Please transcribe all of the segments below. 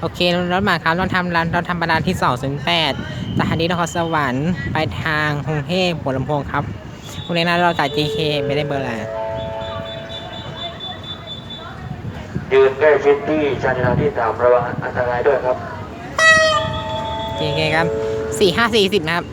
โอเครถมาครับเราทำร้านเราทำประดานที่208สถานีนครสวรรค์ไปทางกรุงเทพหัวลำโพงครับวันนี้นะเราจ่าย GK ไม่ได้เบอร์อะไรยืนใกล้ชิดที่ชานชาลาที่สามระวังอันตรายด้วยครับ GK ครับ 4 5 4 0 นะครับ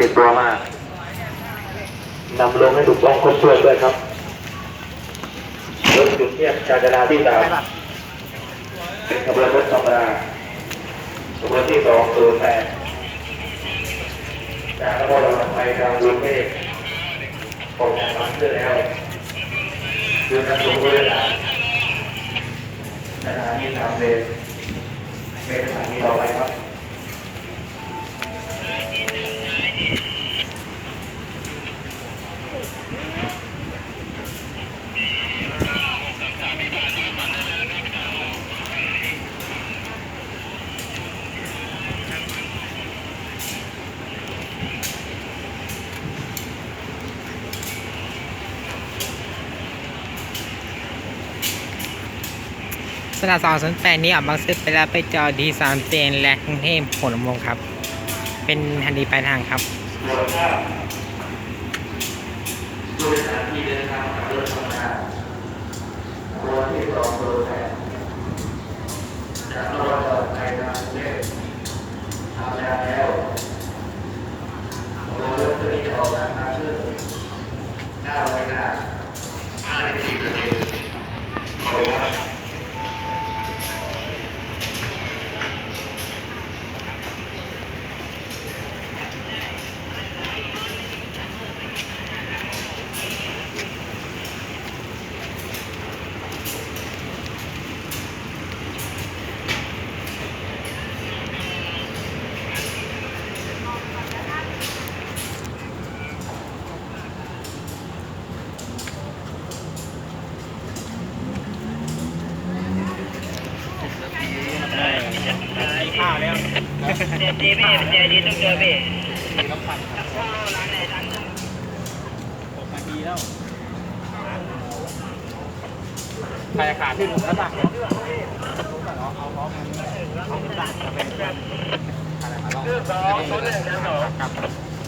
ติดตัวมากนำลงให้ถูกต้องครบถ้วนด้วยครับรถจุดเทียบชานชาลาที่สามเป็นขบวนรถธรรมดาขบวนที่สองศูนย์แปดจากนครสวรรค์ไปทางกรุงเทพออกจากบางซื่อแล้วเดินทางลงบริเวณสถานีสามเลนเป็นสถานีต่อไป สนาม208 นี้ออกบางซื้อไปแล้วไปจอดีสามเจนและกรุงเทพหัวลำโพงครับ เป็นทันทีปลายทางครับมูลค่าผู้โดยสารที่เดินทางกับรถธรรมดาตัวที่สองตัวแทนจากนครสวรรค์ไปทางกรุงเทพทำงานแล้วตัวรถตัวนี้จะออกจากทางชื่อหน้าไว้หน้าห้านาทีนาทีขอบคุณครับ ข้าวแล้ว เดี๋ยวจีพี่เดี๋ยวจีต้องเจอพี่ใครขาดที่ลุงก็ตักเลยเอาพร้อมันเอาไปตักจะเป็นอะไรมาลองสองศูนหนึ่งสองครับ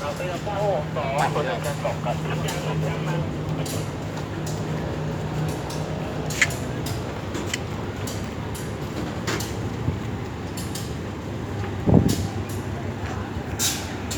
เราเป็นโอ้สองคนหนึ่งสองกัน